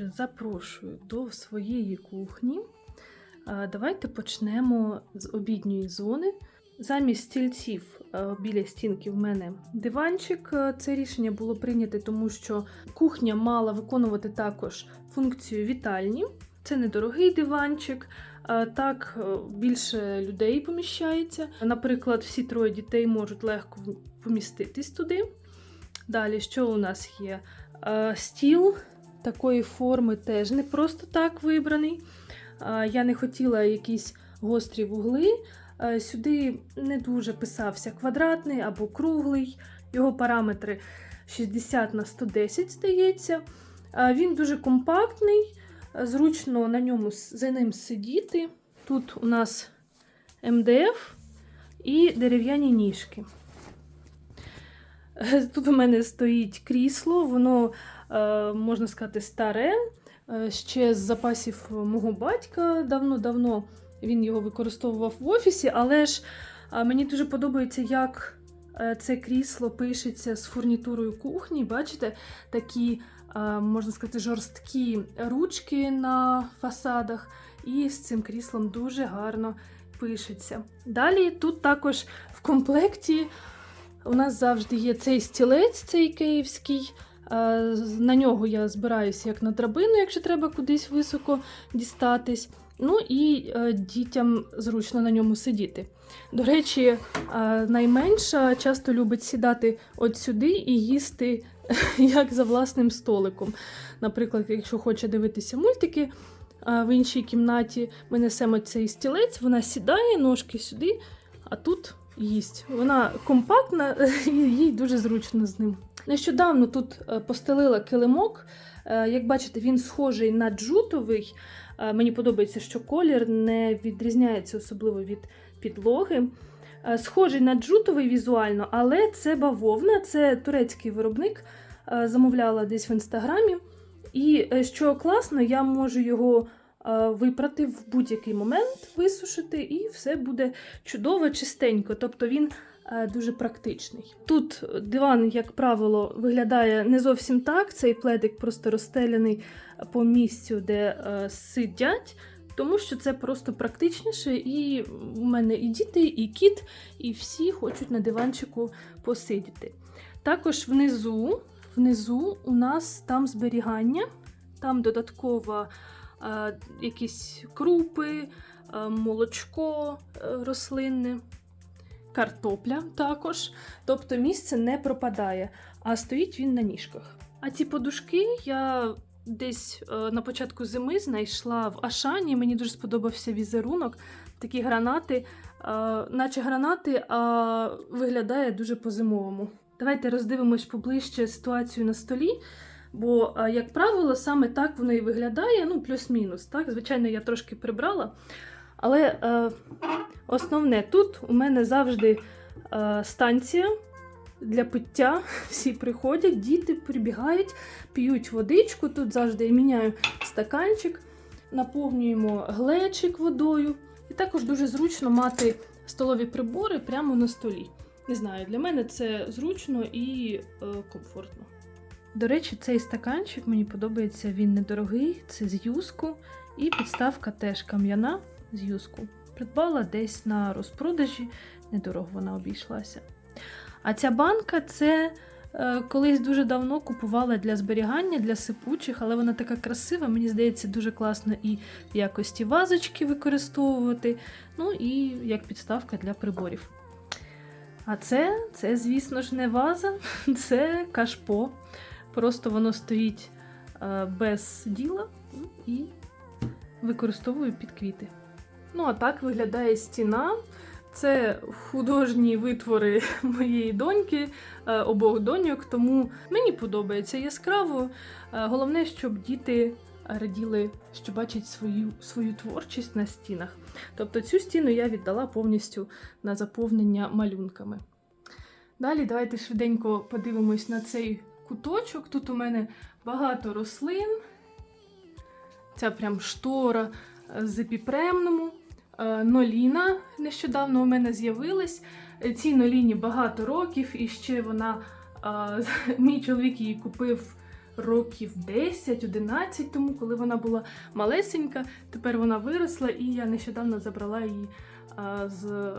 Отже, запрошую до своєї кухні. Е, Давайте почнемо з обідньої зони. Замість стільців е, біля стінки в мене диванчик. Е, Це рішення було прийнято, тому що кухня мала виконувати також функцію вітальні. Це недорогий диванчик. Так більше людей поміщається. Наприклад, всі троє дітей можуть легко поміститись туди. Далі, що у нас є? Стіл такої форми теж не просто так вибраний. Я не хотіла якісь гострі вугли. Сюди не дуже писався квадратний або круглий. Його параметри 60 на 110, здається. Він дуже компактний, зручно на ньому за ним сидіти. Тут у нас МДФ і дерев'яні ніжки. Тут у мене стоїть крісло, воно, можна сказати, старе. е, Ще з запасів мого батька давно-давно він його використовував в офісі, але ж е, мені дуже подобається, як е, це крісло пишеться з фурнітурою кухні. Бачите, такі, е, можна сказати, жорсткі ручки на фасадах, і з цим кріслом дуже гарно пишеться. Далі тут також в комплекті у нас завжди є цей стілець, цей київський. На нього я збираюся як на драбину, якщо треба кудись високо дістатись. Ну і е, дітям зручно на ньому сидіти. До речі, е, найменша часто любить сідати от сюди і їсти як за власним столиком. Наприклад, якщо хоче дивитися мультики е, в іншій кімнаті, ми несемо цей стілець, вона сідає, ножки сюди, а тут їсть. Вона компактна, і їй дуже зручно з ним. Нещодавно тут е, постелила килимок. Е, Як бачите, він схожий на джутовий. Е, Мені подобається, що колір не відрізняється особливо від підлоги. Схожий на джутовий візуально, але це бавовна, це турецький виробник. Замовляла десь в інстаграмі. І що класно, я можу його випрати в будь-який момент, висушити, і все буде чудово, чистенько. Тобто він е, дуже практичний. Тут диван, як правило, виглядає не зовсім так. Цей пледик просто розстеляний по місцю, де е, сидять. Тому що це просто практичніше, і у мене і діти, і кіт, і всі хочуть на диванчику посидіти. Також внизу, внизу у нас там зберігання, там додатково е, якісь крупи, е, молочко е, рослинне, картопля також. Тобто місце не пропадає, а стоїть він на ніжках. А ці подушки я десь е, на початку зими знайшла в Ашані. Мені дуже сподобався візерунок. Такі гранати, е, наче гранати, а виглядає дуже по-зимовому. Давайте роздивимось поближче ситуацію на столі. Бо, е, як правило, саме так воно і виглядає, ну, плюс-мінус. Так? Звичайно, я трошки прибрала. Але е, основне тут у мене завжди е, станція для пиття. Всі приходять, діти прибігають, п'ють водичку. Тут завжди я міняю стаканчик, наповнюємо глечик водою. І також дуже зручно мати столові прибори прямо на столі. Не знаю, для мене це зручно і е, комфортно. До речі, цей стаканчик мені подобається, він недорогий, це з юску, і підставка теж кам'яна з юску. Придбала десь на розпродажі, недорого вона обійшлася. А ця банка це е, колись дуже давно купувала для зберігання, для сипучих, але вона така красива, мені здається, дуже класно і в якості вазочки використовувати, ну і як підставка для приборів. А це, це, звісно ж, не ваза, це кашпо. Просто воно стоїть е, без діла ну, і використовую під квіти. Ну, а так виглядає стіна. Це художні витвори моєї доньки, е, обох доньок, тому мені подобається яскраво. Е, Головне, щоб діти раділи, що бачать свою, свою творчість на стінах. Тобто цю стіну я віддала повністю на заповнення малюнками. Далі давайте швиденько подивимось на цей куточок. Тут у мене багато рослин. Ця прям штора е, з епіпремному. Е, Ноліна нещодавно у мене з'явилась. Е, Цій ноліні багато років, і ще вона, е, мій чоловік її купив років 10-11 тому, коли вона була малесенька. Тепер вона виросла, і я нещодавно забрала її з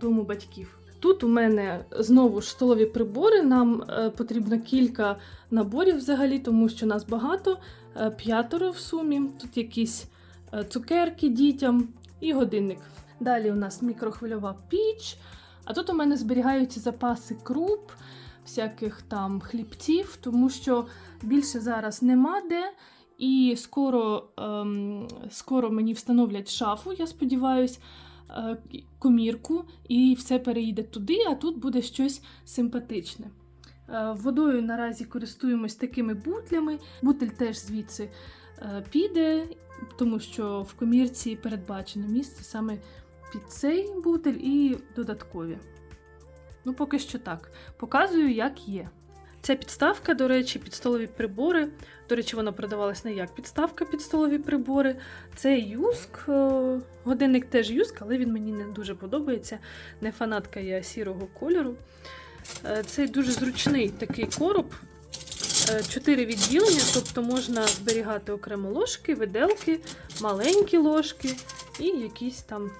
дому батьків. Тут у мене знову ж столові прибори. Нам е, потрібно кілька наборів взагалі, тому що нас багато, е, п'ятеро в сумі. Тут якісь е, цукерки дітям і годинник. Далі у нас мікрохвильова піч. А тут у мене зберігаються запаси круп, всяких там хлібців, тому що більше зараз нема де. І скоро, ем, скоро мені встановлять шафу, я сподіваюся, комірку, і все переїде туди, а тут буде щось симпатичне. Е, Водою наразі користуємось такими бутлями. Бутель теж звідси е, піде, тому що в комірці передбачено місце саме під цей бутель і додаткові. Ну, поки що так. Показую, як є. Ця підставка, до речі, під столові прибори. До речі, вона продавалась не як підставка під столові прибори. Це юск. е, Годинник теж юск, але він мені не дуже подобається. Не фанатка я сірого кольору. Е, Цей дуже зручний такий короб. Е, Чотири відділення, тобто можна зберігати окремо ложки, виделки, маленькі ложки і якісь там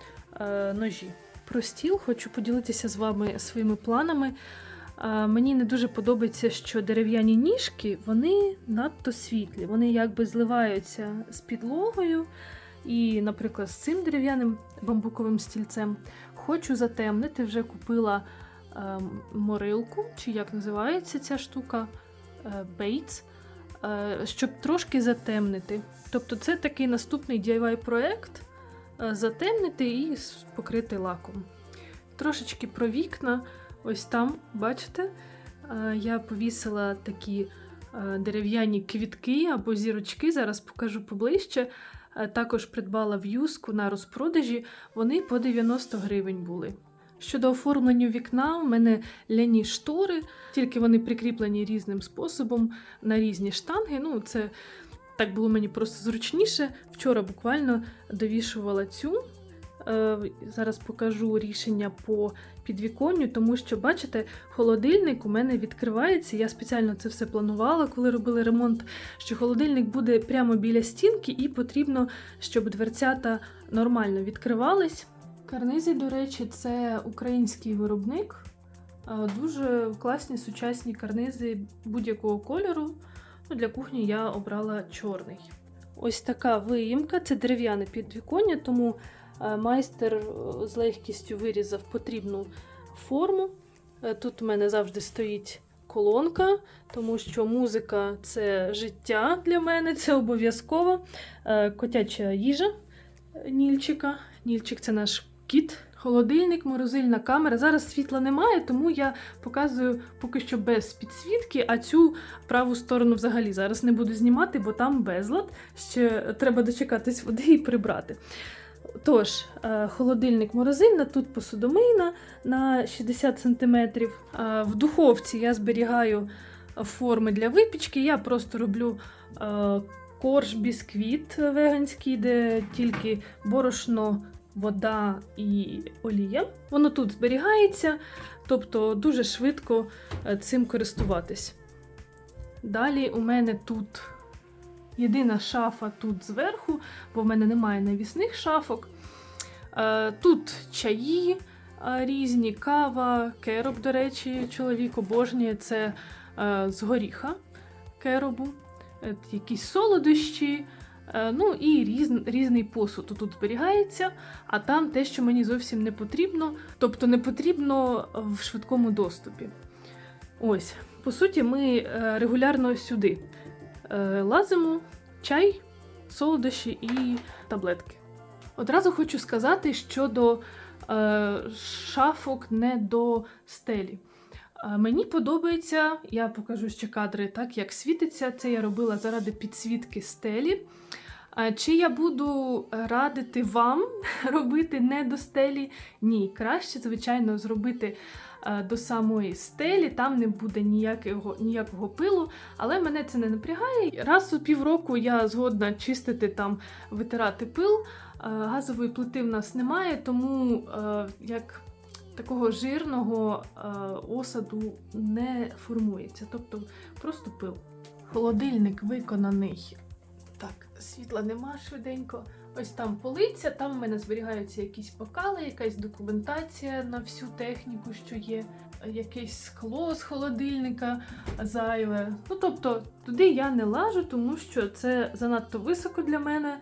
ножі. Про стіл хочу поділитися з вами своїми планами. Мені не дуже подобається, що дерев'яні ніжки вони надто світлі. Вони якби зливаються з підлогою. І, наприклад, з цим дерев'яним бамбуковим стільцем хочу затемнити. Вже купила е, морилку, чи як називається ця штука, е, Bates, е, щоб трошки затемнити. Тобто, це такий наступний DIY-проект е, затемнити і покрити лаком. Трошечки про вікна. Ось там, бачите, е, я повісила такі е, дерев'яні квітки або зірочки. Зараз покажу поближче. Е, Також придбала в'юзку на розпродажі. Вони по 90 гривень були. Щодо оформлення вікна, в мене ляні штори, тільки вони прикріплені різним способом на різні штанги. Ну, це так було мені просто зручніше. Вчора буквально довішувала цю. Е, Зараз покажу рішення по підвіконню, тому що, бачите, холодильник у мене відкривається. Я спеціально це все планувала, коли робили ремонт. Що холодильник буде прямо біля стінки, і потрібно, щоб дверцята нормально відкривались. Карнизи, до речі, це український виробник. Е, Дуже класні сучасні карнизи будь-якого кольору. Ну, для кухні я обрала чорний. Ось така виїмка, це дерев'яне підвіконня, тому майстер е, з легкістю вирізав потрібну форму. Е, Тут у мене завжди стоїть колонка, тому що музика це життя для мене, це обов'язково. Е, Котяча їжа е, Нільчика. Нільчик це наш кіт. Холодильник, морозильна камера. Зараз світла немає, тому я показую поки що без підсвітки, а цю праву сторону взагалі зараз не буду знімати, бо там безлад. Ще треба дочекатись води і прибрати. Тож, е, холодильник морозильна, тут посудомийна на 60 см. В духовці я зберігаю форми для випічки. Я просто роблю е, корж бісквіт веганський, де тільки борошно, вода і олія. Воно тут зберігається, тобто дуже швидко е, цим користуватись. Далі у мене тут єдина шафа тут зверху, бо в мене немає навісних шафок. Е, Тут чаї е, різні, кава, кероб, до речі, чоловік обожнює це е, з горіха керобу, якісь солодощі. Ну і різ, різний посуд тут зберігається, а там те, що мені зовсім не потрібно, тобто не потрібно в швидкому доступі. Ось, по суті, ми регулярно сюди лазимо, чай, солодощі і таблетки. Одразу хочу сказати щодо е, шафок не до стелі. Е, мені подобається, я покажу ще кадри, так як світиться. Це я робила заради підсвітки стелі. Чи я буду радити вам робити не до стелі? Ні, краще, звичайно, зробити е, до самої стелі, там не буде ніякого, ніякого пилу, але мене це не напрягає. Раз у півроку я згодна чистити там, витирати пил. Е, Газової плити в нас немає, тому е, як такого жирного осаду не формується, тобто просто пил. Холодильник виконаний. Так, світла нема швиденько. Ось там полиця, там в мене зберігаються якісь покали, якась документація на всю техніку, що є, якесь скло з холодильника зайве. Ну тобто туди я не лажу, тому що це занадто високо для мене.